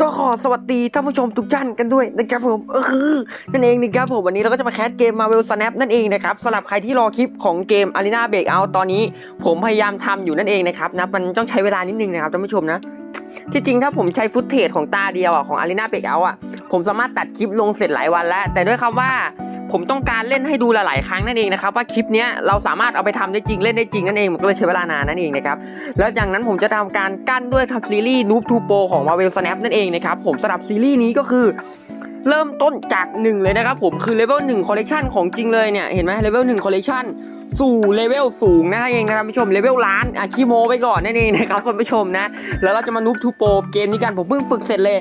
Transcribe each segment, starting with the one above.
ก็ขอสวัสดีท่านผู้ชมทุกท่านกันด้วยนะครับผมเออนั่นเองนะครับผมวันนี้เราก็จะมาแคสเกมมาเวลสแนปนั่นเองนะครับสำหรับใครที่รอคลิปของเกมอารีนาเบรกเอาตอนนี้ ผมพยายามทำอยู่นั่นเองนะครับนะมันต้องใช้เวลานิดนึงนะครับท่านผู้ชมนะที่จริงถ้าผมใช้ฟุตเทจของตาเดียวอะของอารีนาเบรกเอาอะผมสามารถตัดคลิปลงเสร็จหลายวันแล้ว แต่ด้วยคำว่า ผมต้องการเล่นให้ดูหลาย ๆ ครั้งนั่นเองนะครับว่าคลิปนี้เราสามารถเอาไปทำได้จริงเล่นได้จริงนั่นเองมันก็เลยใช้เวลานานนั่นเองนะครับแล้วจากนั้นผมจะทำการกั้นด้วยทำซีรีส์ Noob to Pro ของ Marvel Snap นั่นเองนะครับผมสำหรับซีรีส์นี้ก็คือเริ่มต้นจากหนึ่งเลยนะครับผมคือเลเวลหนึ่งคอลเลกชันของจริงเลยเนี่ยเห็นไหมเลเวลหนึ่งคอลเลกชันสู่เลเวลสูงนั่นเองนะครับผู้ชมเลเวลล้านอะคีโมไปก่อนนั่นเองนะครับคุณผู้ชมนะแล้วเราจะมานูบทูโปเกมนี้กันผมเพิ่งฝึกเสร็จเลย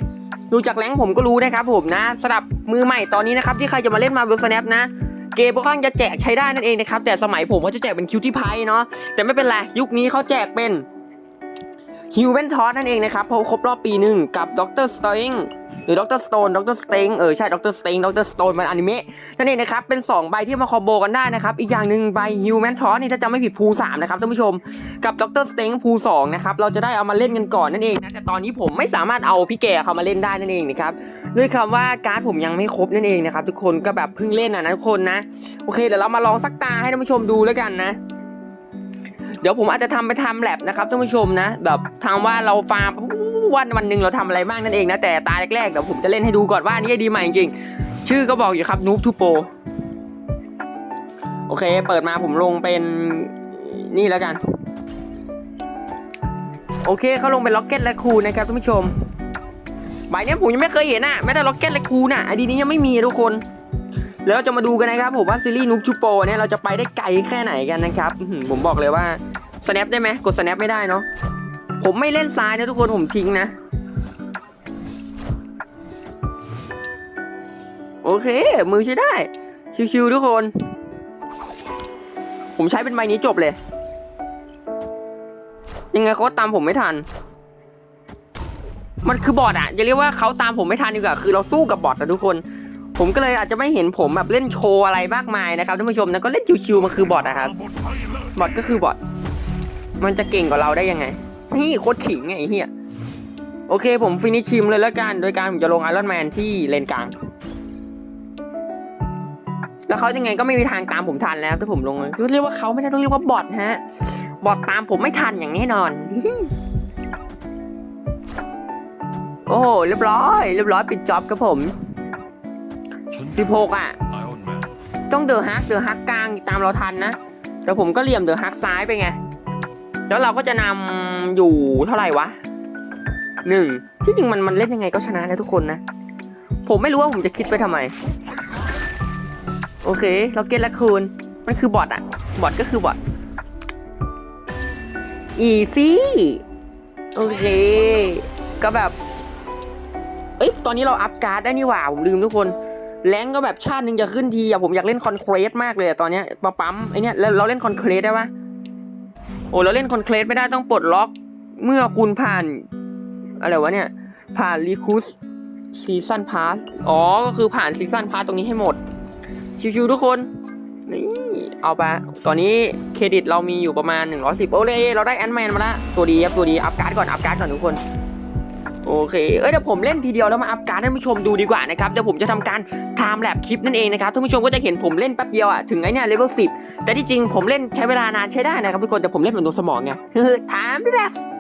ดูจากแรงผมก็รู้นะครับผมนะสำหรับ มือใหม่ตอนนี้นะครับที่ใครจะมาเล่นมาเวลสแนปนะเกมค่อนข้งจะแจกใช้ได้นั่นเองนะครับแต่สมัยผมเขาจะแจกเป็นคิวที่ไพ่เนาะแต่ไม่เป็นไรยุคนี้เขาแจกเป็นฮิวเบนทอสนั่นเองนะครับเพราะครบรอบปีหนึ่งกับด็อกเตอร์สโตน หรือด็อกเตอร์สโตนด็อกเตอร์สเตงเออใช่ด็อกเตอร์สเตงด็อกเตอร์สโตนมันอนิเมะนั่นเองนะครับเป็น 2 ใบที่มาคอมโบกันได้นะครับอีกอย่างหนึ่งใบฮิวแมนทอสนี่ถ้าจำไม่ผิดภูสามนะครับท่านผู้ชมกับด็อกเตอร์สเตงภูสองนะครับเราจะได้เอามาเล่นกันก่อนนั่นเองนะแต่ตอนนี้ผมไม่สามารถเอาพี่แก่เขามาเล่นได้นั่นเองนะครับด้วยคำว่าการ์ดผมยังไม่ครบนั่นเองนะครับทุกคนก็แบบเพิ่งเล่นอะนะทุกคนนะโอเคเดี๋ยวเรามาลองสักตาให้ท่านผู้ชมดูแล้วกันนะ เดี๋ยวผมอาจจะทำไปทำแลบนะครับท่านผู้ชมนะ แบบทางว่าเราฟาร์มวันวันหนึ่งเราทำอะไรบ้างนั่นเองนะแต่ตาแรกๆเดี๋ยวผมจะเล่นให้ดูก่อนว่านี่ดีใหม่จริงๆชื่อก็บอกอยู่ครับนูบทูโปโอเค เปิดมาผมลงเป็นนี่แล้วกัน โอเคเขาลงเป็นล็อกเก็ตและคูนะครับท่านผู้ชมใบนี้ผมยังไม่เคยเห็นอะแม้แต่ล็อกเก็ตและคูน่ะไอดีนี้ยังไม่มีทุกคน แล้วจะมาดูกันนะครับผมว่าซีรีส์นุ๊กชูโปเนี่ยเราจะไปได้ไกลแค่ไหนกันนะครับผมบอกเลยว่า snap ได้ไหมกด snap ไม่ได้เนาะผมไม่เล่นซ้ายนะทุกคนผมทิ้งนะ โอเค มือใช้ได้ ชิวๆทุกคน ผมใช้เป็นใบนี้จบเลย ยังไงเขาตามผมไม่ทัน มันคือบอทอะอย่าเรียกว่าเขาตามผมไม่ทันดีกว่าคือเราสู้กับบอทนะทุกคน ผมก็เลยอาจจะไม่เห็นผมแบบเล่นโชว์อะไรมากมายนะครับท่านผู้ชมนะก็เล่นชิวๆมันคือบอทนะครับบอทก็คือบอทมันจะเก่งกว่าเราได้ยังไงนี่โคตรขิงไงไอ้เหี้ยโอเคผมฟินิชชิมเลยแล้วกันโดยการผมจะลงไอรอนแมนที่เลนกลางแล้วเขายังไงก็ไม่มีทางตามผมทันแล้วถ้าผมลงเลยเรียกว่าเขาไม่ได้ต้องเรียกว่าบอทฮะบอทตามผมไม่ทันอย่างแน่นอน โอ้โหเรียบร้อย เรียบร้อยปิดจ็อบครับผม 16 อะ ต้องเดือฮักเดือฮักกลางตามเราทันนะแต่ผมก็เหลี่ยมเดือฮักซ้ายไปไง แล้วเราก็จะนำอยู่เท่าไหร่วะหนึ่งที่จริงมันมันเล่นยังไงก็ชนะนะทุกคนนะ ผมไม่รู้ว่าผมจะคิดไปทำไม โอเคเราเก็ตละคูณมันคือบอทอะบอทก็คือบอทอีซี่โอเค ก็แบบ เอ้ย ตอนนี้เราอัพการ์ดได้นี่หว่า ผมลืมทุกคน แรงก็แบบชาติหนึ่งจะขึ้นทีอะผมอยากเล่นคอนเครสมากเลยอะตอนเนี้ยมาปั๊มไอเนี้ยแล้วเราเล่นคอนเครสได้ปะโอ้เราเล่นคอนเครสไม่ได้ต้องปลดล็อก เมื่อคุณผ่าน อะไรวะเนี่ย ผ่านรีคูสซีซันพาสอ๋อ ก็คือผ่านซีซันพาสตรงนี้ให้หมด ชิวๆทุกคน นี่ เอาไป ตอนนี้เครดิตเรามีอยู่ประมาณ 110 โอเคเราได้แอนด์แมนมาละ ตัวดีครับ ตัวดี อัพการ์ดก่อน อัพการ์ดก่อนทุกคน โอเคเอ้ยเดี๋ยวผมเล่นทีเดียวแล้วมาอัพการ์ดให้ท่านผู้ชมดูดีกว่านะครับเดี๋ยวผมจะทำการไทม์แลปคลิปนั่นเองนะครับท่านผู้ชมก็จะเห็นผมเล่นแป๊บเดียวอะถึงไอ้เนี่ยเลเวลสิบแต่ที่จริงผมเล่นใช้เวลานานใช้ได้นะครับทุกคนแต่ผมเล่นเหมือนตัวสมองไงไทม์แลป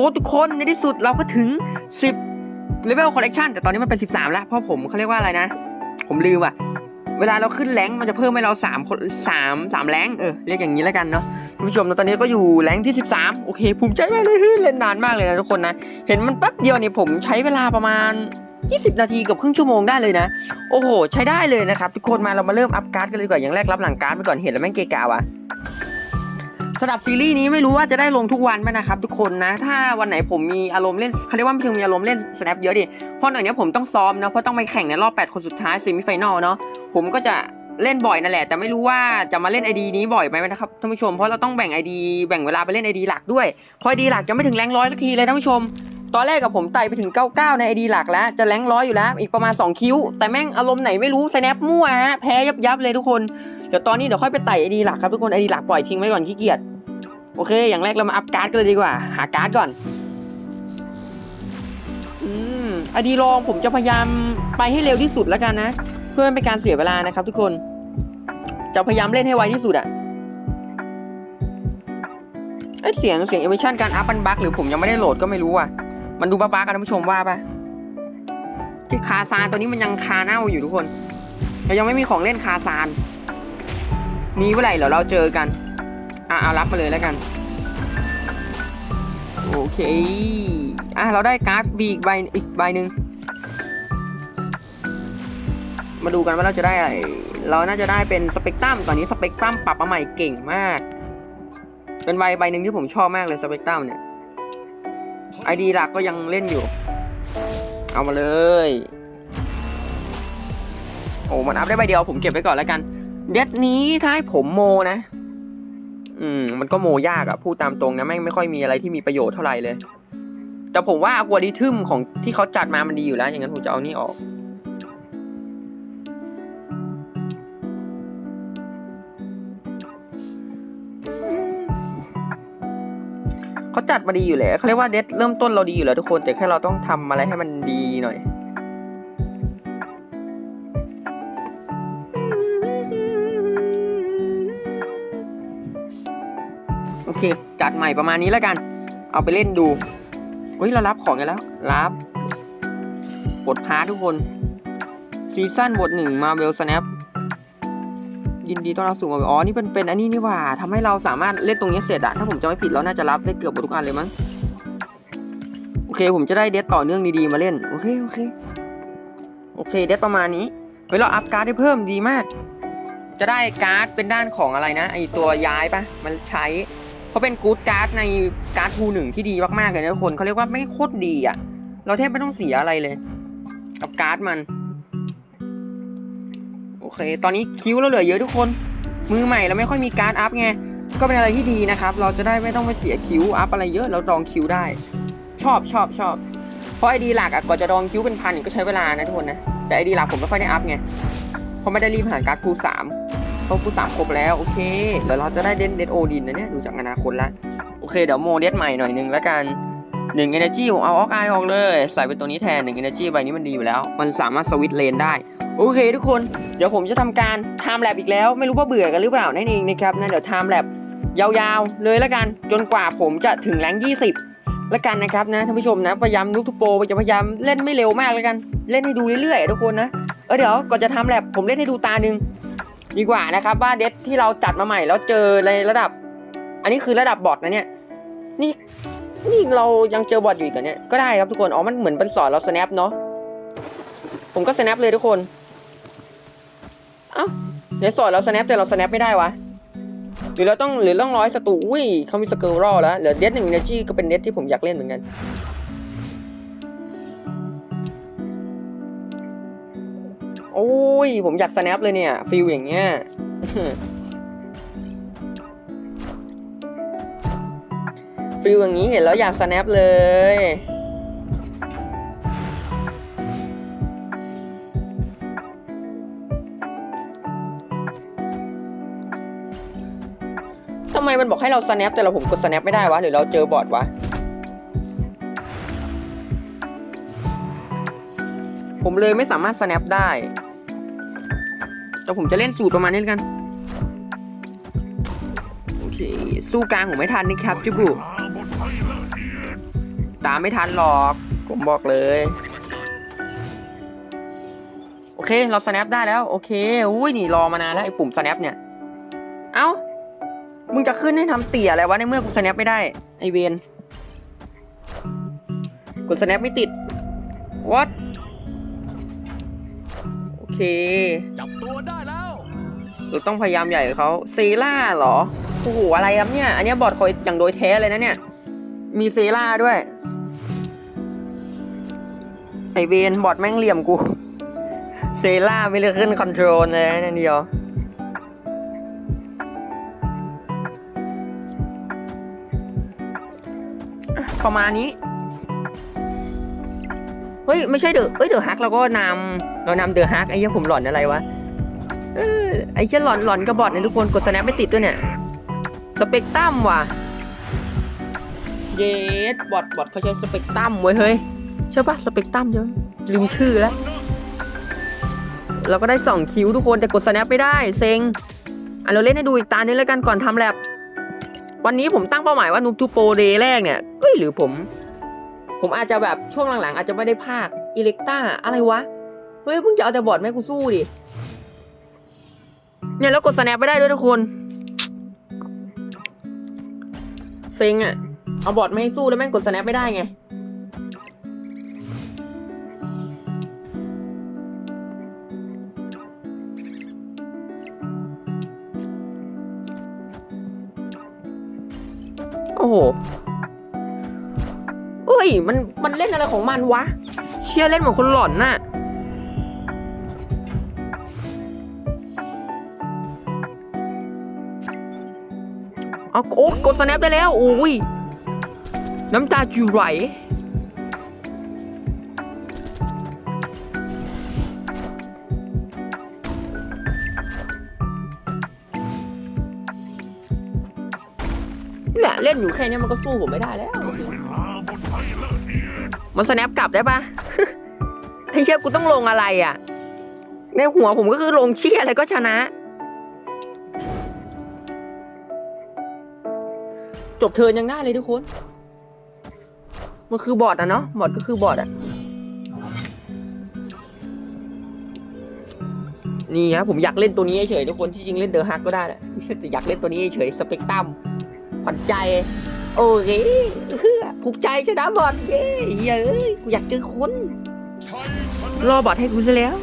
อ้ทุกคนในที่สุดเราก็ถึง 10 level collection แต่ตอนนี้มันเป็น 13 แล้ว เพราะผมเขาเรียกว่าอะไรนะ ผมลืมอะ เวลาเราขึ้นแรงมันจะเพิ่มให้เรา3คน3 3แรงเออเรียกอย่างนี้แล้วกันเนาะคุณผู้ชมตอนนี้ก็อยู่แรงที่ 13 โอเค ภูมิใจมากเลยเฮ้ยเล่นนานมากเลยนะทุกคนนะ เห็นมันแป๊บเดียวเนี่ยผมใช้เวลาประมาณ 20 นาทีกับครึ่งชั่วโมงได้เลยนะ โอ้โห ใช้ได้เลยนะครับ ทุกคนมาเรามาเริ่มอัพการ์ดกันเลยดีกว่าอย่างแรกรับหลังการ์ดไปก่อนเห็นแล้วแม่งเกะกะว่ะ สำหรับซีรีส์นี้ไม่รู้ว่าจะได้ลงทุกวันไหมนะครับทุกคนนะ ถ้าวันไหนผมมีอารมณ์เล่นเขาเรียกว่าไม่เชิงมีอารมณ์เล่น snap เยอะดิ เพราะหน่อยเนี้ยผมต้องซ้อมนะเพราะต้องไปแข่งในรอบ 8 คนสุดท้าย semi final เนาะผมก็จะเล่นบ่อยนั่นแหละ แต่ไม่รู้ว่าจะมาเล่น ID นี้บ่อยไหมนะครับท่านผู้ชมเพราะเราต้องแบ่ง ID แบ่งเวลาไปเล่น ID หลักด้วยพอ ID หลักยังไม่ถึงแรงร้อยสักทีเลยท่านผู้ชม ตอนแรกกับผมไต่ไปถึง 99 ใน ID หลักแล้ว จะแรงร้อยอยู่แล้ว อีกประมาณ 2 คิวแต่แม่งอารมณ์ไหนไม่รู้ snap มั่วฮะแพ้ยับยับเลยทุกคน เดี๋ยวตอนนี้เดี๋ยวค่อยไปไต่ ID หลักครับทุกคน ID หลักปล่อยทิ้งไว้ก่อนขี้เกียจโอเค อย่างแรกเรามาอัพการ์ดกันเลยดีกว่า หาการ์ดก่อนอืม ID รองผมจะพยายามไปให้เร็วที่สุดแล้วกันนะ เพื่อไม่เป็นการเสียเวลานะครับ ทุกคนจะพยายามเล่นให้ไวที่สุดอะไอเสียงเสียงเอมิชันการอัพมันบั๊กหรือผมยังไม่ได้โหลดก็ไม่รู้อะมันดูบ้าๆกันท่านผู้ชมว่าปะที่คาซานตัวนี้มันยังคาเน่าอยู่ทุกคนเรายังไม่มีของเล่นคาซาน มีเมื่อไหร่เดี๋ยวเราเจอกัน อะเอารับมาเลยแล้วกัน โอเค อะเราได้การ์ดบีอีกใบอีกใบหนึ่งมาดูกันว่าเราจะได้อะไร เราน่าจะได้เป็นสเปกตรัมตอนนี้สเปกตรัมปรับมาใหม่เก่งมาก เป็นใบใบหนึ่งที่ผมชอบมากเลยสเปกตรัมเนี่ยไอดีหลักก็ยังเล่นอยู่ เอามาเลย โอ้มันอัพได้ใบเดียวผมเก็บไว้ก่อนแล้วกัน เด็ดนี้ถ้าให้ผมโมนะ อืม มันก็โมยากอะพูดตามตรงนะแม่งไม่ค่อยมีอะไรที่มีประโยชน์เท่าไหร่เลย แต่ผมว่าอักวาดิทึมของที่เขาจัดมามันดีอยู่แล้ว อย่างนั้นผมจะเอานี่ออก เขาจัดมาดีอยู่แล้วเขาเรียกว่าเดทเริ่มต้นเราดีอยู่แล้วทุกคน แต่แค่เราต้องทำอะไรให้มันดีหน่อย เค จัดใหม่ประมาณนี้แล้วกัน เอาไปเล่นดูเฮ้ยเรารับของกันแล้ว รับบทพาร์ททุกคน ซีซั่นบทหนึ่งมาเวลสแนปยินดีต้อนรับสู่มาอ๋อ นี่เป็นเป็นอันนี้นี่ว่าทำให้เราสามารถเล่นตรงนี้เสร็จอะถ้าผมจะไม่ผิดเราน่าจะรับได้เกือบหมดทุกอันเลยมั้ง โอเค ผมจะได้เดทต่อเนื่องดีๆมาเล่น โอเค โอเค โอเค เดทประมาณนี้ เฮ้ย เราอัพการ์ดได้เพิ่มดีมาก จะได้การ์ดเป็นด้านของอะไรนะ ไอตัวย้ายปะมันใช้ เพราเป็นกู๊ดการ์ดในการ์ดทูหนึ่งที่ดีมากๆเลยนะทุกคนเขาเรียกว่าไม่โคตรดีอะเราแทบไม่ต้องเสียอะไรเลย กับการ์ดมัน โอเค ตอนนี้คิวเราเหลือเยอะทุกคน มือใหม่เราไม่ค่อยมีการ์ดอัพไงก็เป็นอะไรที่ดีนะครับ เราจะได้ไม่ต้องไปเสียคิวอัพอะไรเยอะเราดองคิวได้ ชอบชอบชอบเพราะไอดีหลักอะกว่าจะดองคิวเป็นพันก็ใช้เวลานะทุกคนนะแต่ไอดีหลักผมไม่ค่อยได้อัพไงเพราะไม่ได้รีบหาการ์ดพูสาม เพราะพูสามครบแล้วโอเคเดี๋ยวเราจะได้เดนเดนโอดินนะเนี่ยดูจากอนาคตละโอเคเดี๋ยวโมเดสใหม่หน่อยนึงแล้วกันหนึ่ง energy ผมเอาออกไอออกเลย ใส่เป็นตัวนี้แทนหนึ่ง energy ใบนี้มันดีอยู่แล้ว มันสามารถสวิตเลนได้ โอเคทุกคนเดี๋ยวผมจะทำการ time lap อีกแล้ว ไม่รู้ว่าเบื่อกันหรือเปล่านั่นเองนะครับนั่นเดี๋ยว time lap ยาวๆ เลยแล้วกันจนกว่าผมจะถึงแรง20แล้วกันนะครับนะท่านผู้ชมนะพยายามลุกทุกโปรจะพยายามเล่นไม่เร็วมากแล้วกัน เล่นให้ดูเรื่อยๆทุกคนนะเออเดี๋ยวก่อนจะทำแลบผมเล่นให้ดูตาหนึ่ง ดีกว่านะครับว่าเดทที่เราจัดมาใหม่แล้วเจอในระดับ อันนี้คือระดับบอทนะเนี่ยนี่นี่เรายังเจอบอทอยู่อีกเหรอเนี่ยก็ได้ครับทุกคนอ๋อมันเหมือนเป็นสอนเรา snap เนาะผมก็ snap เลยทุกคนเอ้าเดี๋ยวสอนเรา snap แต่เรา snap ไม่ได้วะหรือเราต้องหรือต้องร้อยสตูอุ้ยเขามีสเกลรอแล้วเหลือเดทหนึ่ง energy ก็เป็นเดทที่ผมอยากเล่นเหมือนกัน โอ้ย ผมอยาก snap เลยเนี่ยฟิลอย่างเงี้ยฟิลอย่างนี้เห็นแล้วอยาก snap เลย ทำไมมันบอกให้เรา snap แต่เราผมกด snap ไม่ได้วะ หรือเราเจอบอทวะ ผมเลยไม่สามารถ snap ได้ แต่ผมจะเล่นสูตรประมาณนี้กันโอเคสู้กลางผมไม่ทันนี่ครับจิบุตามไม่ทันหรอก ผมบอกเลย โอเคเรา snap ได้แล้ว โอเคอุ้ยนี่รอมานานแล้วไอ้ปุ่ม snap เนี่ย เอ้า มึงจะขึ้นให้ทำเสียอะไรวะในเมื่อกู snap ไม่ได้ ไอเวนกด snap ไม่ติด what เค จับตัวได้แล้วเราต้องพยายามใหญ่กับเขาเซล่าเหรอโอ้โหอะไรครับเนี่ย อันเนี้ยบอร์ดคอยอย่างโดยแท้เลยนะเนี่ย มีเซล่าด้วย ไอเวนบอร์ดแม่งเหลี่ยมกู เซล่าไม่เลยขึ้นคอนโทรลเลยนั่นเดียวอะประมาณนี้ เฮ้ยไม่ใช่เดอะเอ้ยเดอะฮักเราก็นำเรานำเดอะฮักไอ้เหี้ยผมหลอนอะไรวะเออไอ้เจ้าหลอนหลอนกระบอดเนี่ยทุกคนกดสแนปไม่ติดด้วยเนี่ยสเปกตรัมว่ะเยสบอดบอดเขาใช้สเปกตรัมเว้ยเฮ้ยใช่ปะสเปกตรัมเยอะลืมชื่อแล้วเราก็ได้สองคิวทุกคนแต่กดสแนปไม่ได้เซ็งอะเราเล่นให้ดูอีกตานี้แล้วกันก่อนทำแลบวันนี้ผมตั้งเป้าหมายว่านูทูโปเดย์แรกเนี่ยเอ้ยหรือผม ผมอาจจะแบบช่วงหลังๆ อาจจะไม่ได้ภาคอิเล็กต้าอะไรวะ เฮ้ยเพิ่งจะเอาแต่บอดแม่กูสู้ดิ เนี่ยแล้วกด snap ไม่ได้ด้วยทุกคน เซ็งอะเอาบอร์ดไม่ให้สู้แล้วแม่งกด snap ไม่ได้ไง โอ้โห เอ้ย มัน มันเล่นอะไรของมันวะ เชี่ยเล่นเหมือนคนหลอนน่ะ เอาโอ้กด snap ได้แล้วโอ้ย น้ำตาจูไหลนี่แหละเล่นอยู่แค่เนี้ยมันก็สู้ผมไม่ได้แล้ว มัน snap กลับได้ปะไอ้เชี่ยกูต้องลงอะไรอะ ในหัวผมก็คือลงเชี่ยอะไรก็ชนะ จบเทินยังได้เลยทุกคน มันคือบอดอะเนาะบอดก็คือบอดอะนี่ฮะผมอยากเล่นตัวนี้เฉยทุกคนที่จริงเล่นเดอะฮักก็ได้แหละแต่อยากเล่นตัวนี้เฉยสเปกตรัมขวัญใจ โอเคเฮ้อผูกใจชนะบอร์ดเย้เย้ยกูอยากเจอคนรอบอร์ดให้กูซะแล้ว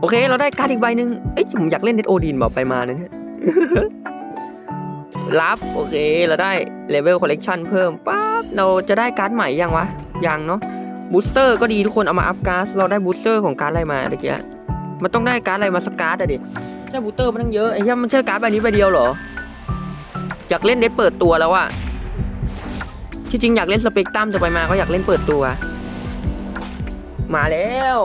โอเค เราได้การ์ดอีกใบหนึ่งเอ้ยผมอยากเล่นเน็ตโอดีนบอกไปมานะเนี่ยรับ โอเค เราได้เลเวลคอลเลกชันเพิ่มปั๊บ เราจะได้การ์ดใหม่ยังวะ ยังเนาะ บูสเตอร์ก็ดีทุกคนเอามาอัพการ์ด เราได้บูสเตอร์ของการ์ดอะไรมาตะเกียมันต้องได้การ์ดอะไรมาสกการ์ดอะดิ ได้บูเตอร์มันตั้งเยอะไอ้เหี้ยมันใช่การ์ดใบนี้ใบเดียวเหรอ อยากเล่นเน็ตเปิดตัวแล้วอะที่จริงอยากเล่นสเปกตรัมแต่ไปมาก็อยากเล่นเปิดตัว มาแล้ว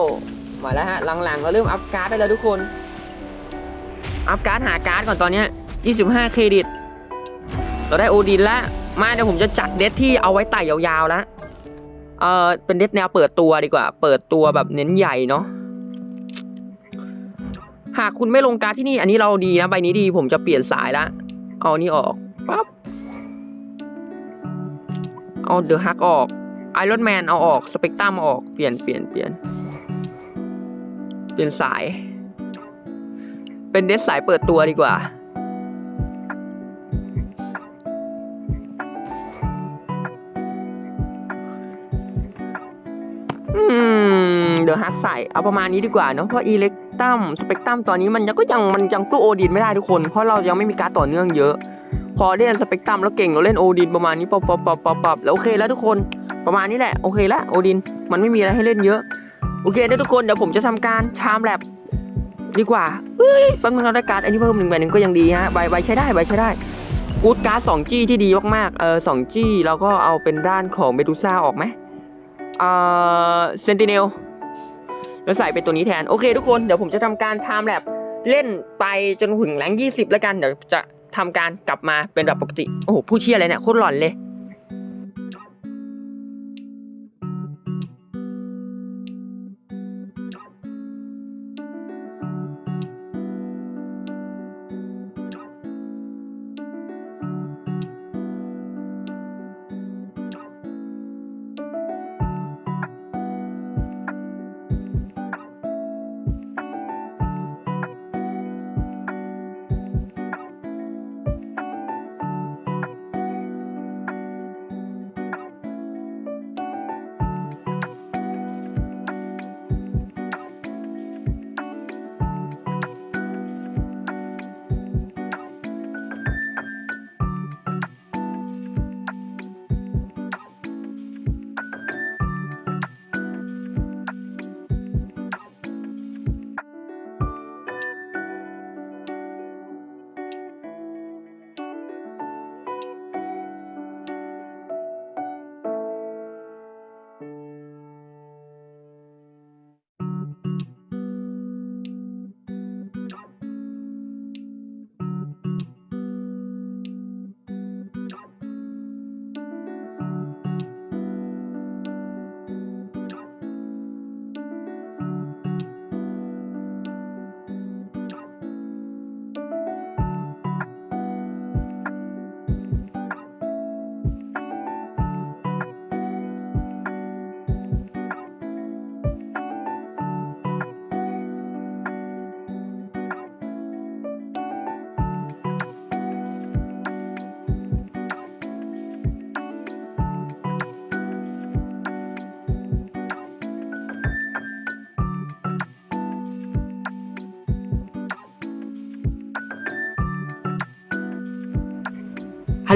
มาแล้วฮะหลังๆเราเริ่มอัพการ์ดได้แล้วทุกคน อัพการ์ดหาการ์ดก่อนตอนนี้ย25 เครดิต เราได้โอดินแล้ว มาเดี๋ยวผมจะจัดเดทที่เอาไว้ไต่ยาวๆแล้วเออเป็นเดทแนวเปิดตัวดีกว่า เปิดตัวแบบเน้นใหญ่เนาะ หากคุณไม่ลงการ์ดที่นี่ อันนี้เราดีนะใบนี้ดีผมจะเปลี่ยนสายละเอานี่ออกปั๊บเอาเดอะฮักออกไอรอนแมนเอาออกสเปกตรัมออกเปลี่ยนเปลี่ยนเปลี่ยนเปลี่ยนสาย เป็นเดสสายเปิดตัวดีกว่า อืมเดอะฮักใส่เอาประมาณนี้ดีกว่าเนาะเพราะอิเล็ก ตัมสเปกตรัมตอนนี้มันยังก็ยังมันยังสู้โอดินไม่ได้ทุกคน เพราะเรายังไม่มีการดต่อเนื่องเยอะ พอเล่นสเปกตรัมแล้วเก่งเราเล่นโอดินประมาณนี้ปับปับปับปับปับแล้วโอเคแล้วทุกคนประมาณนี้แหละโอเคแล้วโอดินมันไม่มีอะไรให้เล่นเยอะ โอเคนะทุกคนเดี๋ยวผมจะทำการชามแลบดีกว่าเฮ้ยแป๊บนึงเราได้การ์ดอันนี้เพิ่มหนึ่งใบหนึ่งก็ยังดีฮะใบใบใช้ได้ใบใช้ได้กูดการ์ดสองจี้ที่ดีมากๆเออสองจี้เราก็เอาเป็นด้านของเมดูซ่าออกไหมเออเซนติเนล แล้วใส่เป็นตัวนี้แทน โอเคทุกคน เดี๋ยวผมจะทำการไทม์แลบเล่นไปจนถึงแรงยี่สิบแล้วกัน เดี๋ยวจะทำการกลับมาเป็นแบบปกติ โอ้โห ผู้เชี่ยอะไรเนี่ย โคตรหลอนเลย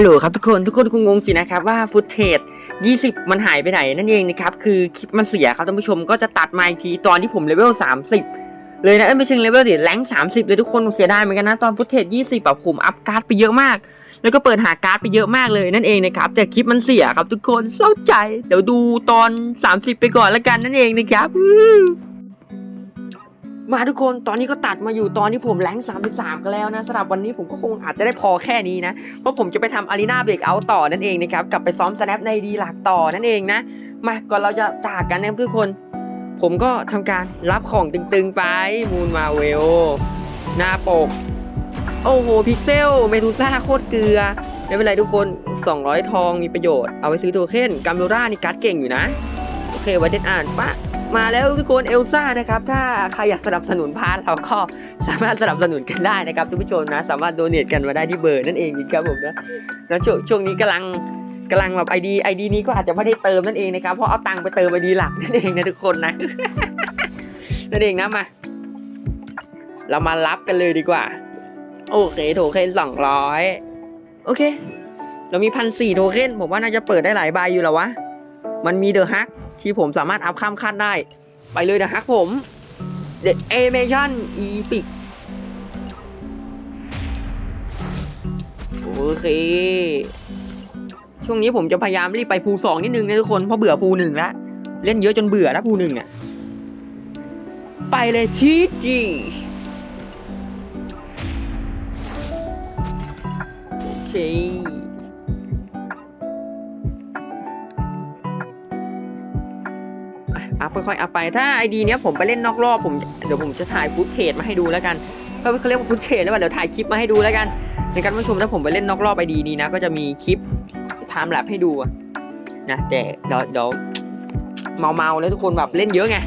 ฮัลโหลครับทุกคนทุกคนคงงงสินะครับว่าฟุตเทจ20 มันหายไปไหนนั่นเองนะครับคือคลิปมันเสียครับท่านผู้ชมก็จะตัดมาอีกทีตอนที่ผมเลเวล 30 เลยนะเอ้ยไม่ใช่เลเวลดิแรง30 เลยทุกคนเสียดายเหมือนกันนะตอนฟุตเทจ20แบบผมอัพการ์ดไปเยอะมาก แล้วก็เปิดหาการ์ดไปเยอะมากเลยนั่นเองนะครับแต่คลิปมันเสียครับทุกคนเศร้าใจ เดี๋ยวดูตอน 30 ไปก่อนละกันนั่นเองนะครับ มาทุกคนตอนนี้ก็ตัดมาอยู่ตอนที่ผมแรง33 กันแล้วนะสำหรับวันนี้ผมก็คงอาจจะได้พอแค่นี้นะ เพราะผมจะไปทำอารีนาเบรกเอาต่อนั่นเองนะครับ กลับไปซ้อมสแนปในดีหลักต่อนั่นเองนะ มาก่อนเราจะจากกันนะทุกคน ผมก็ทำการรับของตึงๆไปมูนมาเวลหน้าปก โอ้โหพิกเซลเมดูซ่าโคตรเกลือไม่เป็นไรทุกคน 200 ทองมีประโยชน์เอาไปซื้อโทเค็นกัมโลรานี่การ์ดเก่งอยู่นะ โอเคไว้เด็ดอ่านปะ มาแล้วทุกคนเอลซ่านะครับ ถ้าใครอยากสนับสนุนพาร์ทเราก็สามารถสนับสนุนกันได้นะครับทุกผู้ชมนะ สามารถโดเนทกันมาได้ที่เบอร์นั่นเองครับผมนะแล้วช่วงช่วงนี้กำลังกำลังแบบไอดีไอดีนี้ก็อาจจะไม่ได้เติมนั่นเองนะครับ เพราะเอาตังค์ไปเติมไอดีหลักนั่นเองนะทุกคนนะนั่นเองนะมา เรามารับกันเลยดีกว่า โอเคโทเค็นสองร้อยโอเค เรามีพันสี่โทเค็นผมว่าน่าจะเปิดได้หลายใบอยู่แล้ววะมันมีเดอะฮัก ที่ผมสามารถอัพข้ามขั้นได้ ไปเลยเดอะฮักผมเดอะเอเมชั่นอีพิกโอเค ช่วงนี้ผมจะพยายามรีบไปภูสองนิดนึงนะทุกคน เพราะเบื่อภูหนึ่งแล้ว เล่นเยอะจนเบื่อแล้วภูหนึ่งอะ ไปเลยทีจีโอเค อัพค่อยๆอัพไป ถ้าไอดีเนี้ยผมไปเล่นนอกรอบผมเดี๋ยวผมจะถ่ายฟุตเทจมาให้ดูแล้วกันเขาเขาเรียกว่าฟุตเทจแล้วว่าเดี๋ยวถ่ายคลิปมาให้ดูแล้วกัน ในการผู้ชมถ้าผมไปเล่นนอกรอบไอดีนี้นะก็จะมีคลิปไทม์แลปให้ดูนะแต่เดี๋ยวเดี๋ยวเมาๆแล้วทุกคนแบบเล่นเยอะไง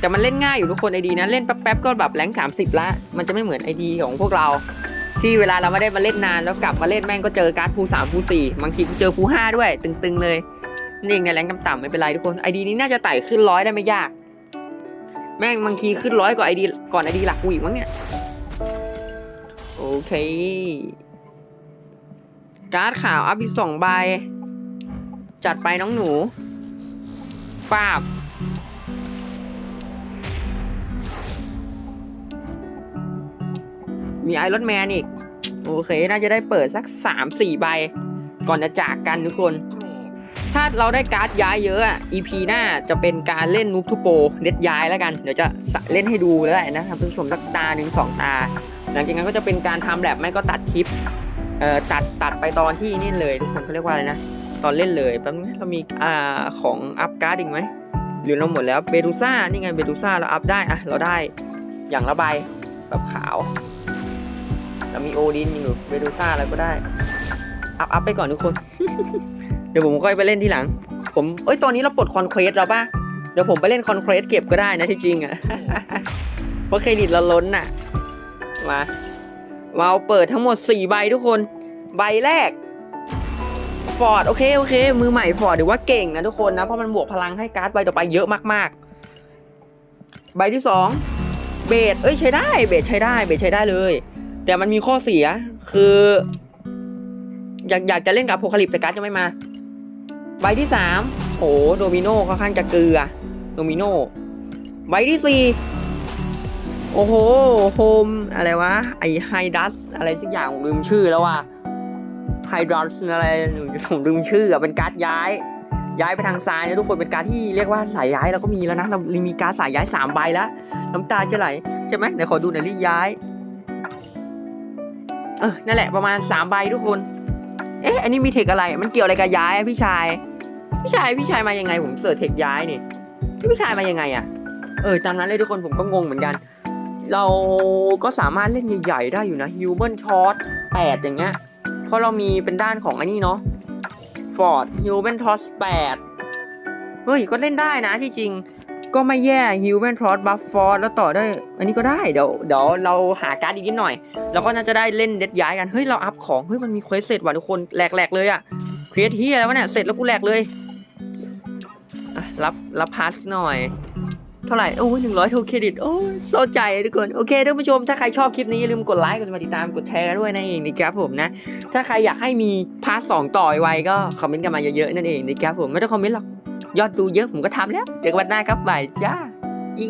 แต่มันเล่นง่ายอยู่ทุกคนไอดีนะเล่นแป๊บๆก็แบบแรงสามสิบละมันจะไม่เหมือนไอดีของพวกเรา ที่เวลาเราไม่ได้มาเล่นนานแล้วกลับมาเล่นแม่งก็เจอการ์ดภูสามภูสี่บางทีเจอภูห้าด้วย ตึงๆเลย นี่เองแรงต่ำๆไม่เป็นไรทุกคนไอดีนี้น่าจะไต่ขึ้นร้อยได้ไม่ยาก แม่งบางทีขึ้นร้อยกว่าไอดีก่อนไอดีหลักกูอีกมั้งเนี่ยโอเค การ์ดขาวอัพอีกสองใบ จัดไปน้องหนูปาบมีไอรอนแมนอีก โอเค น่าจะได้เปิดสักสามสี่ใบ ก่อนจะจากกันทุกคน ถ้าเราได้การ์ดย้ายเยอะอะ EP หน้าจะเป็นการเล่นนูบทูโปเด็ดย้ายแล้วกัน เดี๋ยวจะเล่นให้ดูแล้วนะครับท่านผู้ชมสักตาหนึ่งสองตา หลังจากนั้นก็จะเป็นการทำแลบไม่ก็ตัดคลิปเอ่อตัดตัดไปตอนที่นี่เลยทุกคนเขาเรียกว่าอะไรนะ ตอนเล่นเลยแป๊บนึงเรามีอ่าของอัพการ์ดอีกไหมหรือเราหมดแล้วเบดูซ่านี่ไงเบดูซ่าเราอัพได้อะเราได้อย่างละใบแบบขาวเรามีโอดินอยู่เบดูซ่าอะไรก็ได้ อัพอัพไปก่อนทุกคน ดี๋ยวผมค่อยไปเล่นที่หลัง ผมเอ้ยตอนนี้เราปลดคอนเควสแล้วป่ะเดี๋ยวผมไปเล่นคอนเควสเก็บก็ได้นะที่จริงอะเพราะเครดิตเราล้นน่ะมาเราเปิดทั้งหมด 4 ใบทุกคน ใบแรกฟอร์ดโอเคโอเค มือใหม่ฟอร์ดถือว่าเก่งนะทุกคนนะ เพราะมันบวกพลังให้การ์ดใบต่อไปเยอะมากๆ ใบที่ 2 เบสเอ้ยใช้ได้เบสใช้ได้เบสใช้ได้เลย แต่มันมีข้อเสียคือ อยากอยากจะเล่นกับโพคาลิปแต่การ์ดยังไม่มา ใบที่สามโหโดมิโนค่อนข้างจะเกลือโดมิโนใบที่สี่โอ้โหโฮมอะไรวะไอไฮดัสอะไรสักอย่างผมลืมชื่อแล้วว่ะไฮดัสอะไรผมลืมชื่ออะเป็นการ์ดย้าย ย้ายไปทางซ้ายนะทุกคนเป็นการดที่เรียกว่าสายย้ายเราก็มีแล้วนะเรามีการดสายย้ายสามใบแล้วน้ำตาจะไหลใช่ไหมเดี๋ยวขอดูหน่อยรีย้ายเออนั่นแหละประมาณสามใบทุกคน เอ๊ะ อันนี้มีเทคอะไร มันเกี่ยวอะไรกับย้ายอะพี่ชาย พี่ชาย พี่ชายมายังไง ผมเสิร์ชเทคย้ายนี่ พี่ชายมายังไงอะเออตามนั้นเลยทุกคนผมก็งงเหมือนกัน เราก็สามารถเล่นใหญ่ๆได้อยู่นะ Human Shot 8อย่างเงี้ย เพราะเรามีเป็นด้านของอันนี้เนาะ Ford Human Toss 8เฮ้ย ก็เล่นได้นะที่จริง ก็ไม่แย่ฮิวแมนทรอสบัฟฟอร์แล้วต่อได้ อันนี้ก็ได้เดี๋ยวเดี๋ยวเราหาการ์ดอีกนิดหน่อย แล้วก็น่าจะได้เล่นเด็ดย้ายกันเฮ้ยเราอัพของเฮ้ยมันมีเควสเสร็จว่ะทุกคนแหลกแหลกเลยอะเควสที่อะไรวะเนี่ยเสร็จแล้วกูแหลกเลยรับรับพาร์ทหน่อย เท่าไหร่โอ้ยหนึ่งร้อยโทเครดิตโอ้ยศร้ใจทุกคนโอเคท่านผู้ชมถ้าใครชอบคลิปนี้อย่าลืมกดไลค์กดติดตามกดแชร์ด้วยนั่นเองนะครับผมนะ ถ้าใครอยากให้มีพาร์ทสองต่อไวก็คอมเมนต์กันมาเยอะๆนั่นเองนะครับผมไม่ต้องคอมเมนต์หรอก ยอดดูเยอะผมก็ทำแล้ว เจอกันวันหน้าครับบ่ายจ้าอี